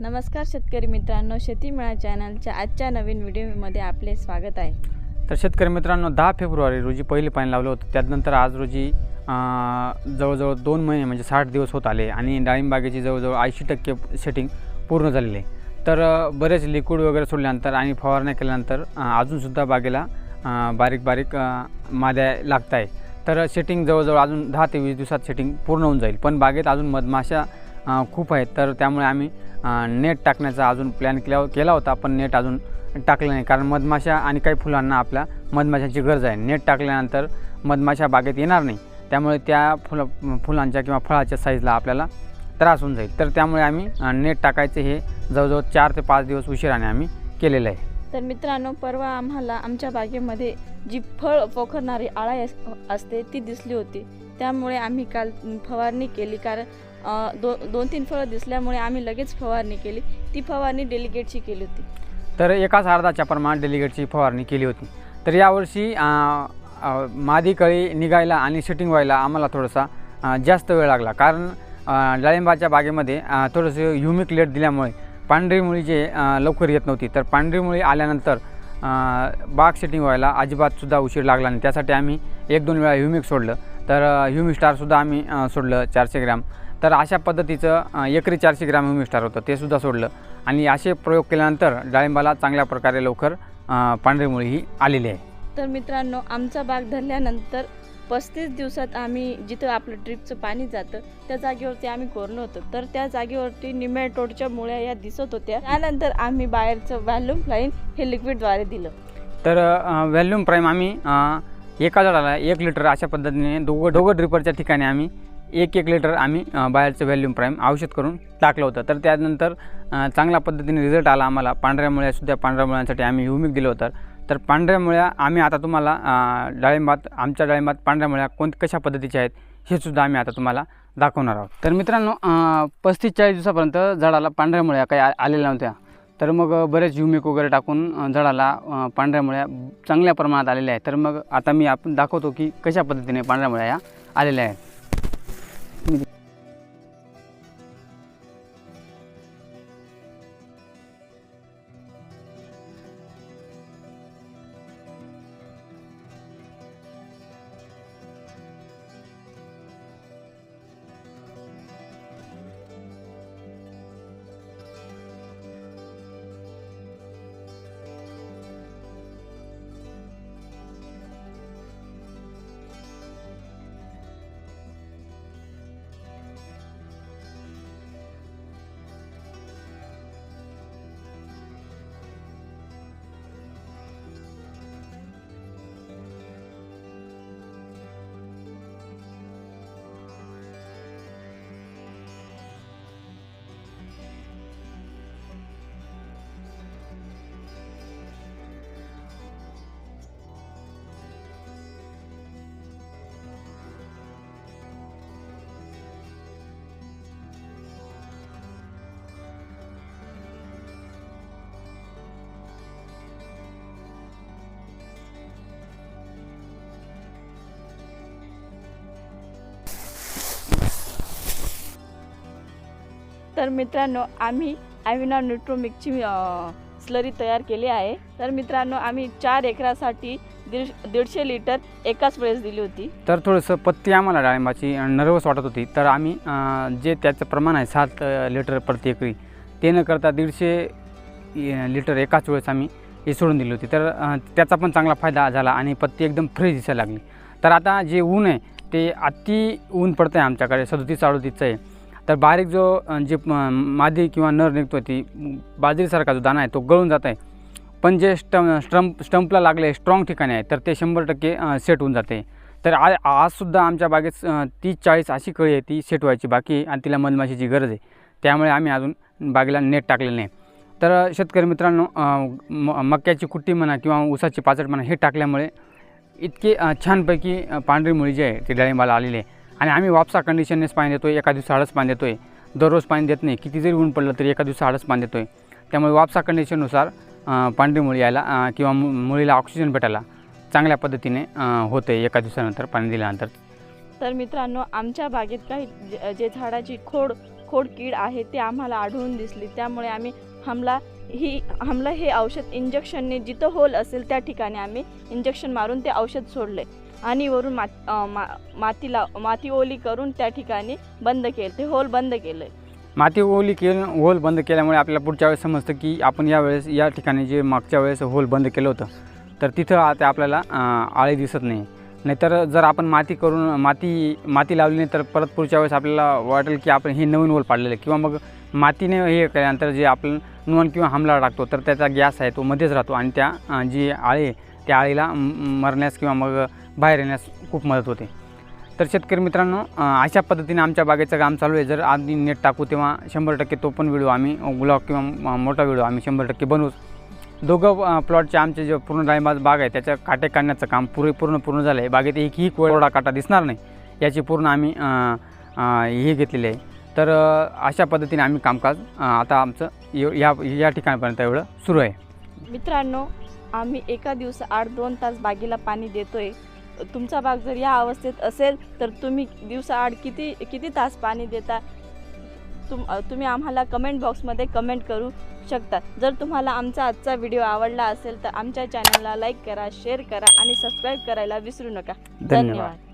नमस्कार शेतकरी मित्रांनो शेती मेळा चॅनलच्या आजच्या नवीन व्हिडिओमध्ये आपले स्वागत आहे. तर शेतकरी मित्रांनो दहा फेब्रुवारी रोजी पहिले पाणी लावलं होतं. त्यानंतर आज रोजी जवळजवळ दोन महिने म्हणजे साठ दिवस होत आले आणि डाळिंबागेची जवळजवळ ऐंशी टक्के सेटिंग पूर्ण झालेली आहे. तर बरेच लिक्विड वगैरे सोडल्यानंतर आणि फवारण्या केल्यानंतर अजूनसुद्धा बागेला बारीक बारीक माद्या लागत आहे. तर सेटिंग जवळजवळ अजून दहा ते वीस दिवसात सेटिंग पूर्ण होऊन जाईल. पण बागेत अजून मधमाशा खूप आहेत. तर त्यामुळे आम्ही नेट टाकण्याचा अजून प्लॅन केला केला होता पण नेट अजून टाकलं नाही. कारण मधमाशा आणि काही फुलांना आपल्या मधमाशांची गरज आहे. नेट टाकल्यानंतर मधमाशा बागेत येणार नाही. त्यामुळे त्या फुला फुलांच्या किंवा फळाच्या साईजला आपल्याला त्रास होऊन जाईल. तर त्यामुळे आम्ही नेट टाकायचे हे जवळजवळ चार ते पाच दिवस उशिराने आम्ही केलेलं आहे. तर मित्रांनो परवा आम्हाला आमच्या बागेमध्ये जी फळ पोखरणारी आळा अस- असते ती दिसली होती. त्यामुळे आम्ही काल फवारणी केली. कारण दो दोन तीन फळं दिसल्यामुळे आम्ही लगेच फवारणी केली. ती फवारणी डेलिगेटची केली होती. तर एकाच अर्धाच्या प्रमाणात डेलिगेटची फवारणी केली होती. तर यावर्षी मादी कळी निघायला आणि शूटिंग व्हायला आम्हाला थोडासा जास्त वेळ लागला. कारण डाळिंबाच्या बागेमध्ये थोडंसं ह्युमिक लेट दिल्यामुळे पांढरी मुळी जे लवकर येत नव्हती. तर पांढरी मुळी आल्यानंतर बाग सेटिंग व्हायला अजिबातसुद्धा उशीर लागला नाही. त्यासाठी आम्ही एक दोन वेळा ह्युमिक सोडलं. तर ह्युमिक स्टारसुद्धा आम्ही सोडलं चारशे ग्रॅम. तर अशा पद्धतीचं एकरी चारशे ग्रॅम ह्युमिक स्टार होतं ते सुद्धा सोडलं. आणि असे प्रयोग केल्यानंतर डाळिंबाला चांगल्या प्रकारे लवकर पांढरी मुळी ही आलेली आहे. तर मित्रांनो आमचा बाग धरल्यानंतर पस्तीस दिवसात आम्ही जिथं आपलं ट्रिपचं पाणी जातं त्या जागेवरती आम्ही कोरलं होतं. तर त्या जागेवरती निमेटोडच्या मुळ्या या दिसत होत्या. त्यानंतर आम्ही बाहेरचं व्हॅल्यूम फ्लाईन हे लिक्विडद्वारे दिलं. तर व्हॅल्यूम प्राईम आम्ही एका झाडाला एक लिटर अशा पद्धतीने दोघं दोघं ड्रिपरच्या ठिकाणी आम्ही एक एक लिटर आम्ही बाहेरचं व्हॅल्यूम प्राईम औषध करून टाकलं होतं. तर त्यानंतर चांगल्या पद्धतीने रिझल्ट आला आम्हाला. पांढऱ्या मुळ्यासुद्धा पांढऱ्या मुळ्यांसाठी आम्ही ह्युमिक दिलं होतं. तर पांढऱ्या मुळ्या आम्ही आता तुम्हाला डाळिंबात आमच्या डाळिंबात पांढऱ्या मुळ्या कोण कशा पद्धतीच्या आहेत हे सुद्धा आम्ही आता तुम्हाला दाखवणार आहोत. तर मित्रांनो पस्तीस चाळीस दिवसापर्यंत झाडाला पांढऱ्या मुळ्या काही आ- आलेल्या नव्हत्या. तर मग बरेच ह्युमिक वगैरे टाकून झाडाला पांढऱ्या मुळ्या चांगल्या प्रमाणात आलेल्या आहेत. तर मग आता मी आपण दाखवतो की कशा पद्धतीने पांढऱ्या मुळ्या या आलेल्या आहेत. तर मित्रांनो आम्ही ॲव्हिना न्यूट्रोमिकची स्लरी तयार केली आहे. तर मित्रांनो आम्ही चार एकरासाठी दीड दीडशे लिटर एकाच वेळेस दिली होती. तर थोडंसं पत्ती आम्हाला डाळिंबाची नर्वस वाटत होती. तर आम्ही जे त्याचं प्रमाण आहे सात लिटर प्रति एकरी ते न करता दीडशे लिटर एकाच वेळेस आम्ही हे सोडून दिली होती. तर त्याचा पण चांगला फायदा झाला आणि पत्ती एकदम फ्रेश दिसायला लागली. तर आता जे ऊन आहे ते अति ऊन पडतं आहे आमच्याकडे सदोतीस अडोतीसचं आहे. तर बारीक जो जे मादी किंवा नर निघतो ती बाजरीसारखा जो दाणा आहे तो गळून जात आहे पण जे स्टम स्टंप स्टंपला लागले स्ट्रॉंग ठिकाणी आहे तर ते शंभर टक्के सेट होऊन जाते. तर आ आजसुद्धा आमच्या बागेत तीस चाळीस अशी कळी आहे ती सेट व्हायची बाकी आणि तिला मधमाशीची गरज आहे. त्यामुळे आम्ही अजून बागेला नेट टाकलेलं नाही. तर शेतकरी मित्रांनो म मक्याची कुट्टी म्हणा किंवा ऊसाची पाचट म्हणा हे टाकल्यामुळे इतके छानपैकी पांढरी मुळी जी आहे ती डाळिंबाला आलेली आहे. आणि आम्ही वापसा कंडिशननेच पाणी देतो आहे एका दिवसा आडच पाणी देतो आहे दररोज पाणी देत नाही. किती जरी ऊन पडलं तरी एका दिवसा आडच पाणी देतो आहे त्यामुळे वापसा कंडिशननुसार पांढरी मुळी यायला किंवा मु मुळीला ऑक्सिजन भेटायला चांगल्या पद्धतीने होतं आहे एका दिवसानंतर पाणी दिल्यानंतर. तर मित्रांनो आमच्या बागेत काही जे- जे झाडाची खोड खोड कीड आहे ते आम्हाला आढळून दिसली. त्यामुळे आम्ही हमला ही हमला हे औषध इंजेक्शनने जिथं होल असेल त्या ठिकाणी आम्ही इंजेक्शन मारून ते औषध सोडले. आणि वरून मात मा माती लाव माती ओली करून त्या ठिकाणी बंद केलं. ते होल बंद केलं माती ओली केलं होल बंद केल्यामुळे आपल्याला पुढच्या वेळेस समजतं की आपण यावेळेस या ठिकाणी जे मागच्या वेळेस होल बंद केलं होतं तर तिथं आता आपल्याला आळी आळे दिसत नाही. नाहीतर जर आपण माती करून माती माती लावली नाही तर परत पुढच्या वेळेस आपल्याला वाटेल की आपण हे नवीन होल पाडलेलं आहे. किंवा मग मातीने हे केल्यानंतर जे आपण नुवन किंवा हमला टाकतो तर त्याचा गॅस आहे तो मध्येच राहतो. आणि त्या जी आळे त्या आळीला मरण्यास किंवा मग बाहेर येण्यास खूप मदत होते. तर शेतकरी मित्रांनो अशा पद्धतीने आमच्या बागेचं काम चालू आहे. जर आधी नेट टाकू तेव्हा शंभर टक्के तो पण व्हिडिओ आम्ही ब्लॉग किंवा मोठा व्हिडिओ आम्ही शंभर टक्के बनवूच दोघं प्लॉटचे आमचे जे पूर्ण डाळिंबाज बाग आहे त्याच्या काटे काढण्याचं काम पुरे पूर्ण पूर्ण झालं आहे. बागेत एकही कोरडा काटा दिसणार नाही. याची पूर्ण आम्ही हे घेतलेली आहे. तर अशा पद्धतीने आम्ही कामकाज आता आमचं या या ठिकाणपर्यंत एवढं सुरू आहे. मित्रांनो आम्ही एका दिवसा आठ दोन तास बागेला पाणी देतोय. तुमचा बाग जर या अवस्थेत असेल तर तुम्ही दिवसाआड किती किती तास पाणी देता? तुम तुम्ही आम्हाला कमेंट बॉक्समध्ये कमेंट करू शकता. जर तुम्हाला आमचा आजचा व्हिडिओ आवडला असेल तर आमच्या चॅनलला लाईक करा शेअर करा आणि सबस्क्राईब करायला विसरू नका. धन्यवाद.